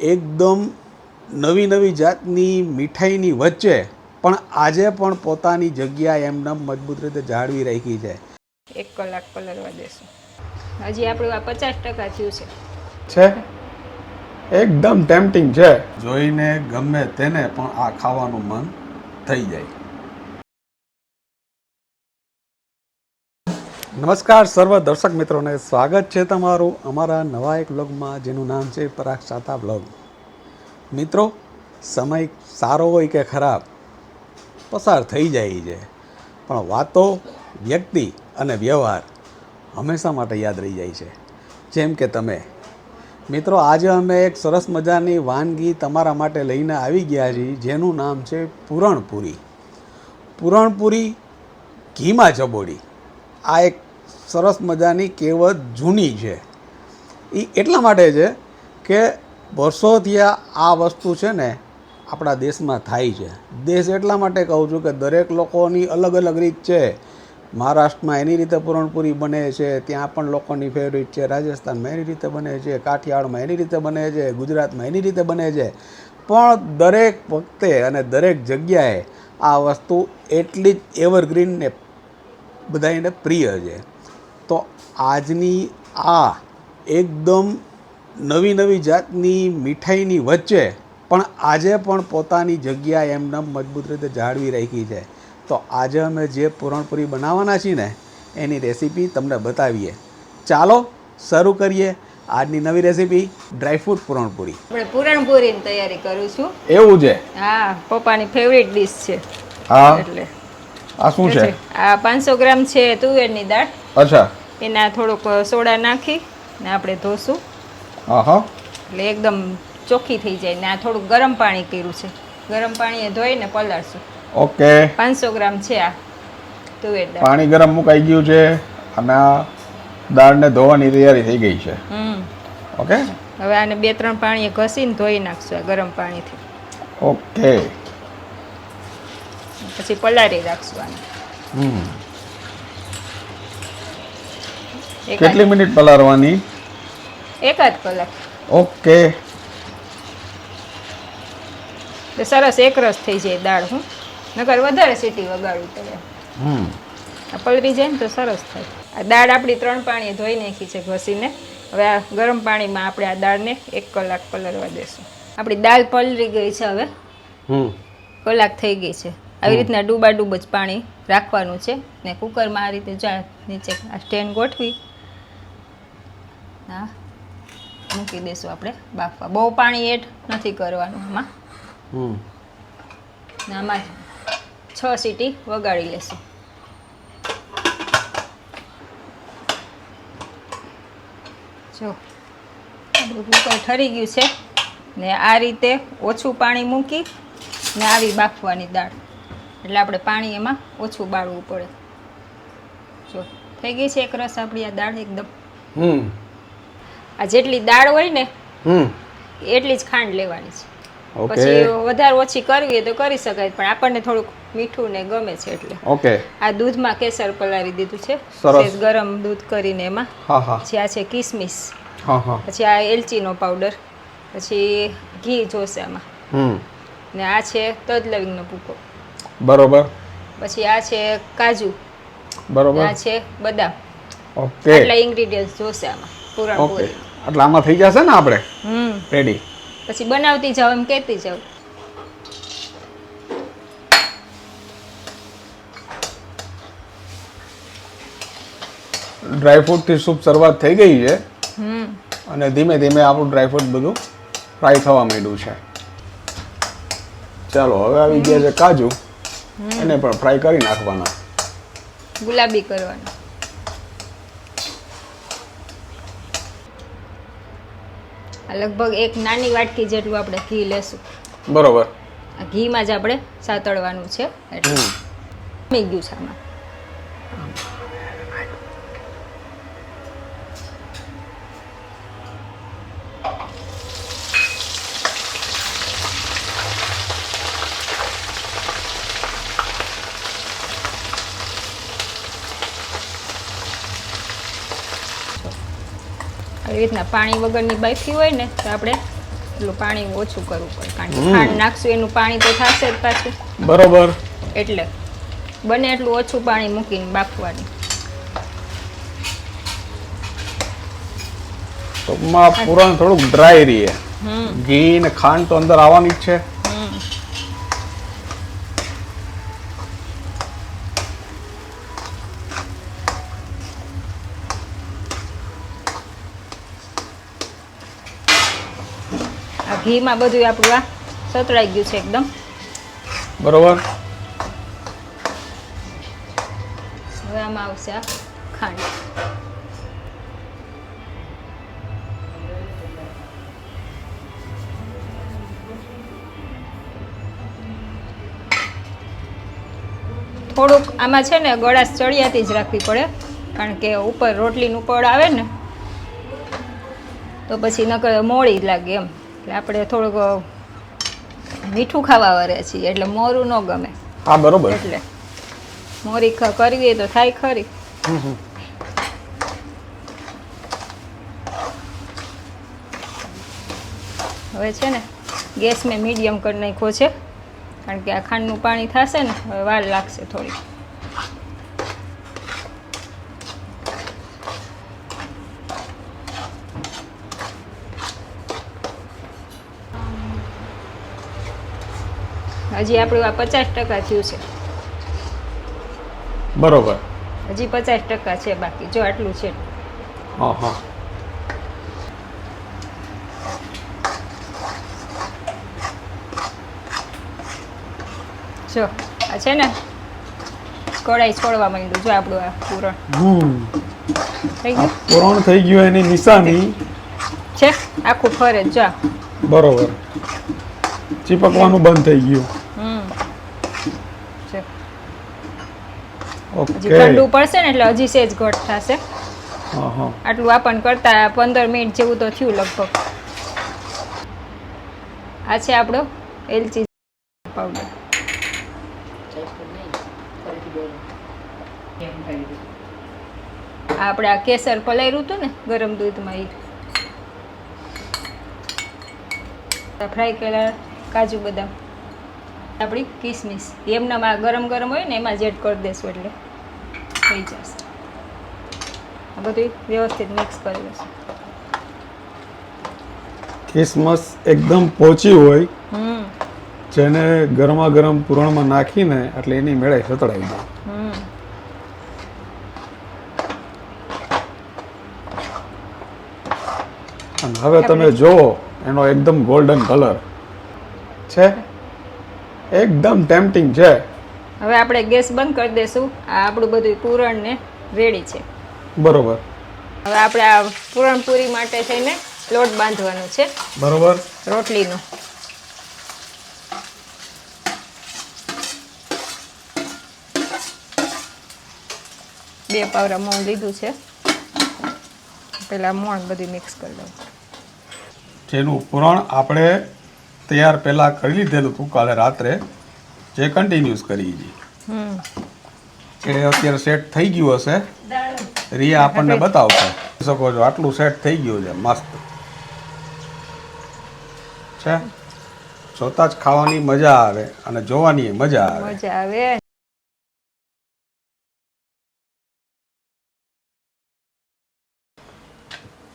એકદમ નવી નવી જાતની મીઠાઈની વચ્ચે પણ આજે પણ પોતાની જગ્યા એમને મજબૂત રીતે જાળવી રાખી છે. એક કલાક પલળવા દેશું. હજી આપણું આ પચાસ ટકા થયું છે. છે? એકદમ ટેમ્પટિંગ છે. જોઈને ગમે તેને પણ આ ખાવાનું મન થઈ જાય. નમસ્કાર, સર્વ દર્શક મિત્રોને સ્વાગત છે તમારું અમારા નવા એક બ્લોગમાં જેનું નામ છે પરાગ સાતા બ્લોગ મિત્રો, સમય સારો હોય કે ખરાબ? પસાર થઈ જાય છે. પણ વાતો, વ્યક્તિ અને વ્યવહાર હંમેશા માટે યાદ રહી જાય છે. જેમ કે તમે. મિત્રો, આજે અમે એક સરસ મજાની વાનગી તમારા માટે લઈને આવી ગયા છીએ, જેનું નામ છે પૂરણપૂરી. પૂરણપૂરી ઘીમાં ચબોડી. આ એક સરસ મજાની કહેવત જૂની છે. એ એટલા માટે છે કે વર્ષોથી આ વસ્તુ છે ને આપણા દેશમાં થાય છે. દેશ એટલા માટે કહું છું કે દરેક લોકોની અલગ અલગ રીત છે. મહારાષ્ટ્રમાં એની રીતે પૂરણપૂરી બને છે, ત્યાં પણ લોકોની ફેવરિટ છે. રાજસ્થાનમાં એની રીતે બને છે, કાઠિયાવાડમાં એની રીતે બને છે, ગુજરાતમાં એની રીતે બને છે. પણ દરેક વખતે અને દરેક જગ્યાએ આ વસ્તુ એટલી જ એવરગ્રીન ને બધાને પ્રિય છે. તો આજની આ એકદમ નવી નવી જાતની મીઠાઈની વચ્ચે પણ આજે પણ પોતાની જગ્યા એમને મજબૂત રીતે જાળવી રાખી છે. તો આજે અમે જે પૂરણપૂરી બનાવવાના છીએ ને એની રેસીપી તમને બતાવીએ. ચાલો શરૂ કરીએ આજની નવી રેસીપી ડ્રાયફ્રૂટ પૂરણપૂરી આપણે પૂરણપૂરીની તૈયારી કરું છું. એવું છે? હા પપ્પાની ફેવરિટ ડીશ છે. હા. એટલે. આ શું છે? આ પાંચસો ગ્રામ છે તુવેરની દાળ. અચ્છા. એના થોડુંક સોડા નાખી ને આપણે ધોશું. હા હા એટલે એકદમ ચોખ્ખી થઈ જાય ને આ થોડુંક ગરમ પાણી કર્યું છે. ગરમ પાણીએ ધોઈને પલાળશું. ઓકે. પાંચસો ગ્રામ છે આ તુવેર દાળ. પાણી ગરમ મુકાઈ ગયું છે અને આ દાળને ધોવાની તૈયારી થઈ ગઈ છે. હમ. ઓકે? હવે આને બે ત્રણ પાણીએ ઘસીને ધોઈ નાખશું આ ગરમ પાણીથી. ઓકે. પછી પલાળી રાખશું આને. કેટલી મિનિટ પલાળવાની? એકાદ કલાક. ઓકે. સરસ એકરસ થઈ જાય દાળ હું નકર વધારે સીટી વગાડવી પડે. હમ. આ પલળી જાય ને તો સરસ થાય. આ દાળ આપણી ત્રણ પાણીએ ધોઈ નાખી છે ઘસીને. હવે આ ગરમ પાણીમાં આપણે આ દાળને એક કલાક પલળવા દેશું. આપણી દાળ પલળી ગઈ છે હવે. હમ. કલાક થઈ ગઈ છે. આવી રીતના ડૂબા ડૂબ જ પાણી રાખવાનું છે ને કુકરમાં આ રીતે જા નીચે આ સ્ટેન્ડ ગોઠવી. હા મૂકી દઈશું આપણે બાફવા. બહુ પાણી એડ નથી કરવાનું આમાં. હમ. ને આમાં છ સીટી વગાડી લેશું. જો કુકર ઠરી ગયું છે ને આ રીતે ઓછું પાણી મૂકી ને આવી બાફવાની દાળ. એટલે આપણે પાણી એમાં ઓછું બાળવું પડે. જો થઈ ગઈ છે એક રસ આપણી આ દાળ એકદમ. હમ. આ જેટલી દાળ હોય ને હમ. એટલી જ ખાંડ લેવાની છે. પછી વધારે ઓછી કરવી તો કરી શકાય પણ આપણને થોડુંક મીઠું ને ગમે છે એટલે. ઓકે. આ દૂધમાં કેસર પલાળી દીધું છે. સરસ. ગરમ દૂધ કરીને એમાં. હા હા. પછી આ છે કિસમિસ. હા હા. પછી આ એલચીનો પાવડર. પછી ઘી જોશે આમાં. હમ. ને આ છે તજ લવિંગનો ભૂકો. બરોબર? પછી આ છે કાજુ. બરોબર? આ છે બદામ. ઓકે. આટલા ઇન્ગ્રીડિયન્ટ્સ જોશે આમાં ઓકે. પૂરણપૂરી એટલે આમાં થઈ જશે ને આપણે? હમ. રેડી પછી બનાવતી જાવ એમ કહેતી જાવ ડ્રાયફ્રૂટથી સૂપ શરૂઆત થઈ ગઈ છે. હમ. અને ધીમે ધીમે આપણું ડ્રાયફ્રૂટ બધું ફ્રાય થવા માંડ્યું છે. ચાલો હવે આવી ગયા છે કાજુ. એને પણ ફ્રાય કરી નાખવાના. ગુલાબી કરવાનું. આ લગભગ એક નાની વાટકી જેટલું આપણે ઘી લેશું. બરોબર. આ ઘીમાં જ આપણે સાતળવાનું છે. એટલે. ગયું છે આમાં. આવી રીતના પાણી વગરની બાફી હોય ને તો આપણે એટલું પાણી ઓછું કરવું પડે કારણ કે ખાંડ નાખશું એનું પાણી તો થશે જ પાછું. બરોબર. એટલે બને એટલું ઓછું પાણી મૂકીને બાફવાની. ટૂંકમાં પૂરણ થોડુંક ડ્રાય રહીએ. ઘી ને ખાંડ તો અંદર આવવાની જ છે હમ આ ઘીમાં બધું આપણું આ સતળાઈ ગયું છે એકદમ. બરોબર. હવે આમાં આવશે આ ખાંડ. થોડુંક આમાં છે ને ગળાશ ચડિયાતી જ રાખવી પડે કારણ કે ઉપર રોટલીનું પડ આવે ને તો પછી નકર મોડી જ લાગે એમ. એટલે આપણે થોડુંક મીઠું ખાવા વરે છીએ એટલે મોરું ન ગમે. હા બરોબર. એટલે મોરી કરવી તો થાય ખરી. હવે છે ને ગેસ મેં મીડિયમ કરી નાખ્યો છે. કારણ કે આ ખાંડનું પાણી થશે ને હવે વાર લાગશે થોડી હજી આપણું આ પચાસ ટકા થયું છે. બરોબર. હજી પચાસ ટકા છે બાકી જો આટલું છે. હા જો આ છે ને કઢાઈ છોડવા માંડ્યું જો આપણું આ પૂરણ. હમ. થઈ ગયું? પૂરણ થઈ ગયું એની નિશાની. છે? આખું ફરે જ. બરોબર. ચીપકવાનું બંધ થઈ ગયું હમ છે હજી ઠંડુ પડશે ને એટલે હજી સેજ ઘટ થશે. આટલું આપણ કરતા પંદર મિનિટ જેવું તો થયું લગભગ. આ છે આપણો એલચી પાવડર આપણે આ કેસર પલાયરું હતું ને ગરમ દૂધમાં એ ફ્રાય કરેલા કાજુ બદામ. આપણી કિસમિસ. એમનામાં ગરમ ગરમ હોય ને એમાં જ એડ કરી દેશું એટલે. થઈ જશે. આ બધું વ્યવસ્થિત મિક્સ કરી દઈશું કિસમસ એકદમ પોચી હોય જેને ગરમા ગરમ પૂરણમાં નાખીને એટલે એની મેળે સતળાઈ જાય. અને હવે તમે જુઓ એનો એકદમ ગોલ્ડન કલર છે. એકદમ ટેમ્પટિંગ છે. હવે આપણે ગેસ બંધ કરી દઈશું આ આપણું બધું પૂરણ ને રેડી છે. બરોબર. હવે આપણે આ પૂરણપૂરી માટે થઈને લોટ બાંધવાનો છે. બરોબર. રોટલીનો. બે પાવરા મોણ લીધું છે. પેલા મોણ બધું મિક્સ કરી દઉં જેનું પૂરણ આપણે તૈયાર પહેલાં કરી લીધેલું હતું કાલે રાત્રે. જે કન્ટિન્યુઅસ કરી છે. હમ એ અત્યારે સેટ થઈ ગયું હશે. રિયા આપણને બતાવશે. શકો છો આટલું સેટ થઈ ગયું છે મસ્ત. છે? જોતા જ ખાવાની મજા આવે અને જોવાની મજા આવે. મજા આવે.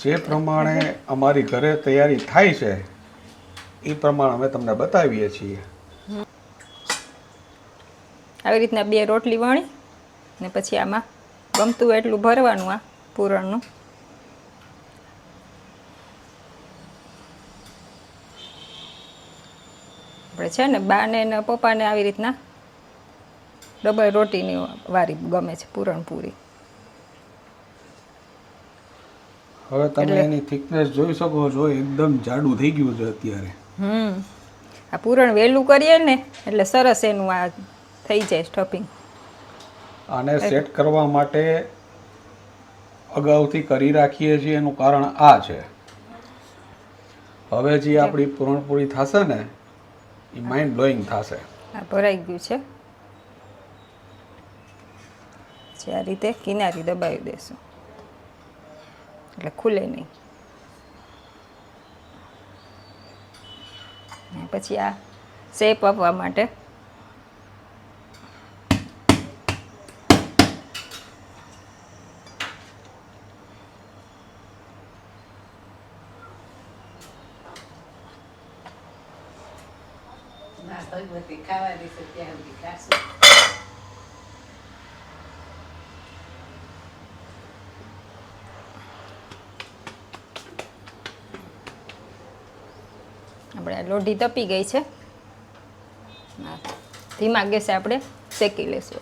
જે પ્રમાણે અમારી ઘરે તૈયારી થાય છે એ પ્રમાણે અમે તમને બતાવીએ છીએ. આવી રીતના બે રોટલી વણી ને પછી આમાં ગમતું એટલું ભરવાનું આ પૂરણનું. આપણે છે ને બાને ને પપ્પાને આવી રીતના ડબલ રોટીની વારી ગમે છે પૂરણપૂરી હવે તમે એની થિકનેસ જોઈ શકો છો એકદમ જાડું થઈ ગયું છે અત્યારે. હમ. આ પૂરણ વહેલું કરીએ ને એટલે સરસ એનું આ થઈ જાય સ્ટફિંગ આને સેટ કરવા માટે અગાઉથી કરી રાખીએ છીએ એનું કારણ આ છે. હવે જે આપણી પૂરણપૂરી થશે ને એ માઇન્ડ બ્લોઈંગ થશે. આ ભરાઈ ગયું છે. પછી આ રીતે કિનારી દબાવી દેશું. એટલે ખુલે નહીં. પછી આ શેપ આપવા માટે ના ભગવતી ખાવા દેશે ત્યાં સુધી ખાશું આપણે લોઢી તપી ગઈ છે. ધીમા ગેસે આપણે શેકી લેશું.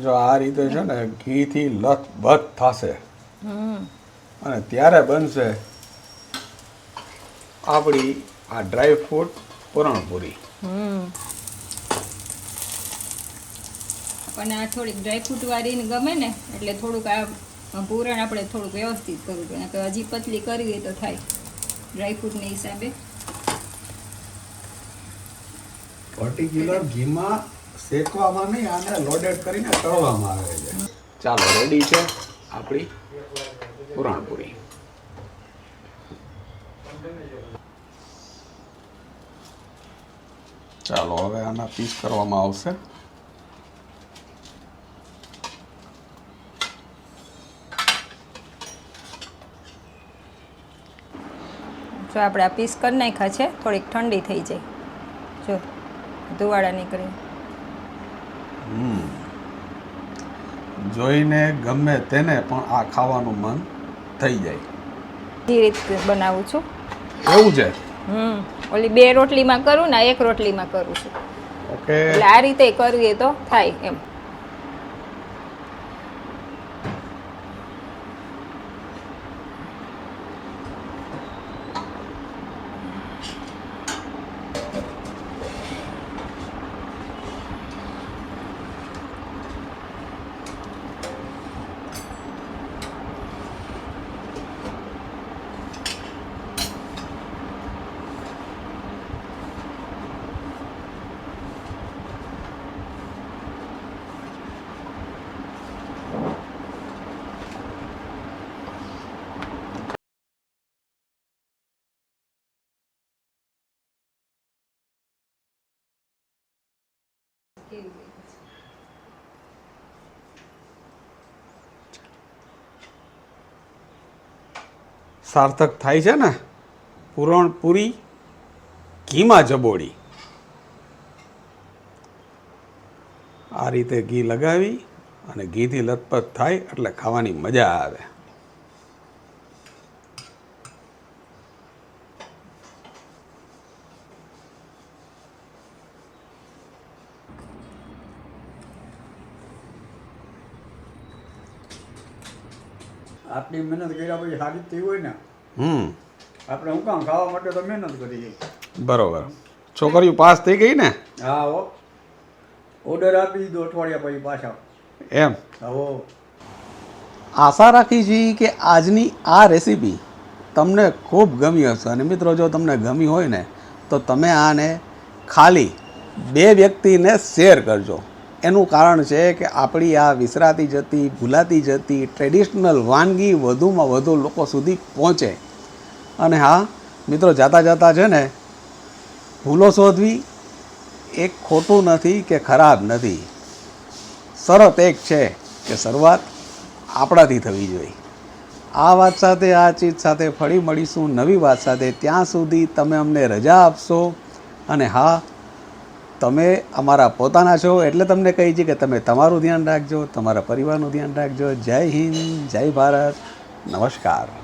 જો આ રીતે છે ને ઘીથી લથબથ થશે. હમ. અને ત્યારે બનશે આપણી આ ડ્રાય ફ્રૂટ પૂરણપૂરી. હમ. પણ આ થોડીક ડ્રાયફ્રૂટ વાળીને ગમે ને એટલે થોડુંક આ પૂરણ આપણે થોડુંક વ્યવસ્થિત કરવું જોઈએ. નકર હજી પતલી કરવી હોય તો થાય. ડ્રાયફ્રૂટના હિસાબે. પર્ટિક્યુલર ઘીમાં શેકવામાં નહીં આને લોડેડ કરીને તળવામાં આવે છે. ચાલો રેડી છે આપણી પૂરણપૂરી. ચાલો હવે આના પીસ કરવામાં આવશે. જો આપણે આ પીસ કરી નાખ્યા છે થોડીક ઠંડી થઈ જાય. જો ધુવાડા નીકળે. જોઈને ગમે તેને પણ આ ખાવાનું મન થઈ જાય. એ રીતે બનાવું છું. એવું છે? હમ. ઓલી બે રોટલીમાં કરું ને એક રોટલીમાં કરું છું. ઓકે. એટલે આ રીતે કરવી તો થાય એમ. સાર્થક થાય છે ને? પૂરણપૂરી ઘીમાં જબોડી આ રીતે ઘી લગાવી અને ઘીથી લથપથ થાય એટલે ખાવાની મજા આવે. આટલી મહેનત કર્યા પછી સારી થઈ હોય ને હમ. આપણે હું કામ ખાવા માટે તો મહેનત કરી છે. બરોબર. છોકરીઓ પાસ થઈ ગઈ ને? હા હો. ઓર્ડર આપી દીધો અઠવાડિયા પછી પાછા. એમ? હો આશા રાખી છીએ કે આજની આ રેસીપી તમને ખૂબ ગમી હશે. અને મિત્રો જો તમને ગમી હોય ને તો તમે આને ખાલી બે વ્યક્તિને શેર કરજો. એનું કારણ છે કે આપણી આ વિસરાતી જતી, ભૂલાતી જતી ટ્રેડિશનલ વાનગી વધુમાં વધુ લોકો સુધી પહોંચે. અને હા, મિત્રો, જાતા જાતા છે ને, ભૂલો શોધવી એક ખોટું નથી કે ખરાબ નથી. શરત એક છે કે શરૂઆત આપણાથી થવી જોઈએ. આ વાત સાથે, આ ચીજ સાથે ફરી મળીશું નવી વાત સાથે. ત્યાં સુધી તમે અમને રજા આપશો. અને હા તમે અમારા પોતાના છો એટલે તમને કહી છે કે તમે તમારું ધ્યાન રાખજો, તમારા પરિવારનું ધ્યાન રાખજો. જય હિન્દ, જય ભારત. નમસ્કાર.